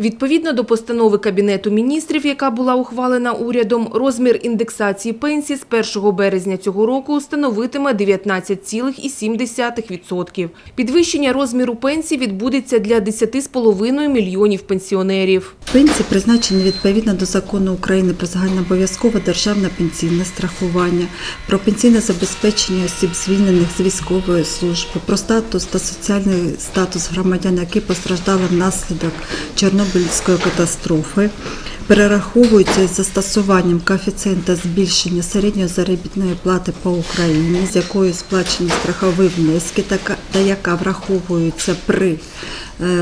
Відповідно до постанови Кабінету міністрів, яка була ухвалена урядом, розмір індексації пенсій з 1 березня цього року становитиме 19,7%. Підвищення розміру пенсій відбудеться для 10,5 мільйонів пенсіонерів. Пенсії призначені відповідно до закону України про загальнообов'язкове державне пенсійне страхування, про пенсійне забезпечення осіб, звільнених з військової служби, про статус та соціальний статус громадян, які постраждали внаслідок Чорнобильської катастрофи. Перераховуються із застосуванням коефіцієнта збільшення середньої заробітної плати по Україні, з якою сплачені страхові внески, та яка враховується при е,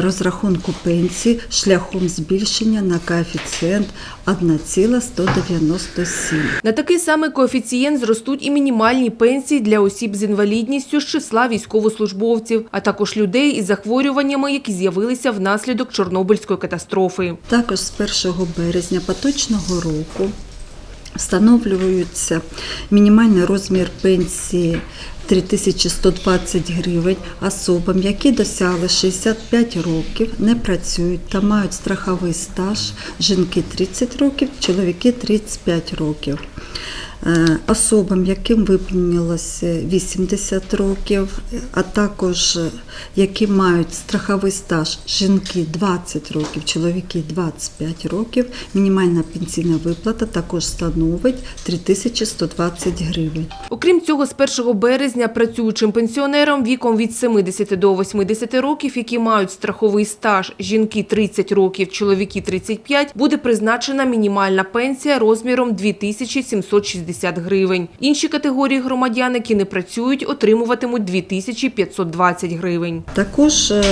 розрахунку пенсії шляхом збільшення на коефіцієнт 1,197. На такий самий коефіцієнт зростуть і мінімальні пенсії для осіб з інвалідністю з числа військовослужбовців, а також людей із захворюваннями, які з'явилися внаслідок Чорнобильської катастрофи. Також з 1 березня поточного року встановлюється мінімальний розмір пенсії 3120 гривень особам, які досягли 65 років, не працюють та мають страховий стаж, жінки 30 років, чоловіки 35 років. Е, Особам, яким виповнилося 80 років, а також е, які мають страховий стаж жінки 20 років, чоловіки 25 років, мінімальна пенсійна виплата також становить 3120 гривень. Окрім цього, з 1 березня працюючим пенсіонерам віком від 70 до 80 років, які мають страховий стаж жінки 30 років, чоловіки 35, буде призначена мінімальна пенсія розміром 2760 гривень. Інші категорії громадян, які не працюють, отримуватимуть 2520 гривень. Також е,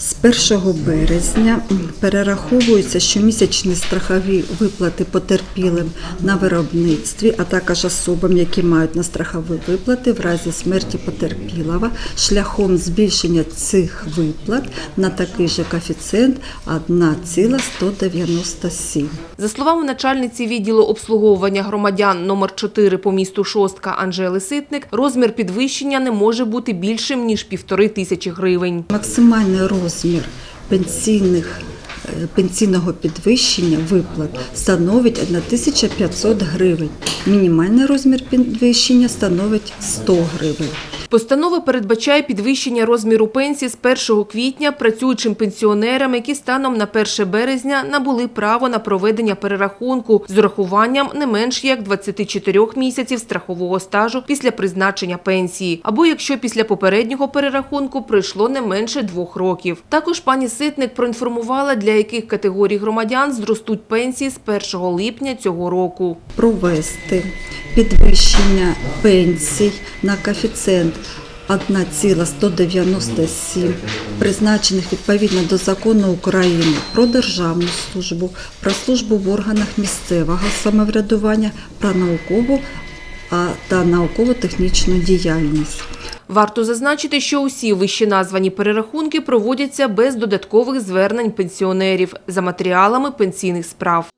з 1 березня перераховуються щомісячні страхові виплати потерпілим на виробництві, а також особам, які мають на страхові виплати в разі смерті потерпілого, шляхом збільшення цих виплат на такий же коефіцієнт 1,197. За словами начальниці відділу обслуговування громадян номер 4 по місту Шостка Анжели Ситник, розмір підвищення не може бути більшим ніж півтори тисячі гривень. Максимальний розмір пенсійних е, пенсійного підвищення виплат становить 1500 гривень. Мінімальний розмір підвищення становить 100 гривень. Постанова передбачає підвищення розміру пенсії з 1 квітня працюючим пенсіонерам, які станом на 1 березня набули право на проведення перерахунку з урахуванням не менш як 24 місяців страхового стажу після призначення пенсії, або якщо після попереднього перерахунку пройшло не менше двох років. Також пані Ситник проінформувала, для яких категорій громадян зростуть пенсії з 1 липня цього року. Провести підвищення пенсій на коефіцієнт 1,197, призначених відповідно до закону України про державну службу, про службу в органах місцевого самоврядування, про наукову та науково-технічну діяльність. Варто зазначити, що усі вище названі перерахунки проводяться без додаткових звернень пенсіонерів за матеріалами пенсійних справ.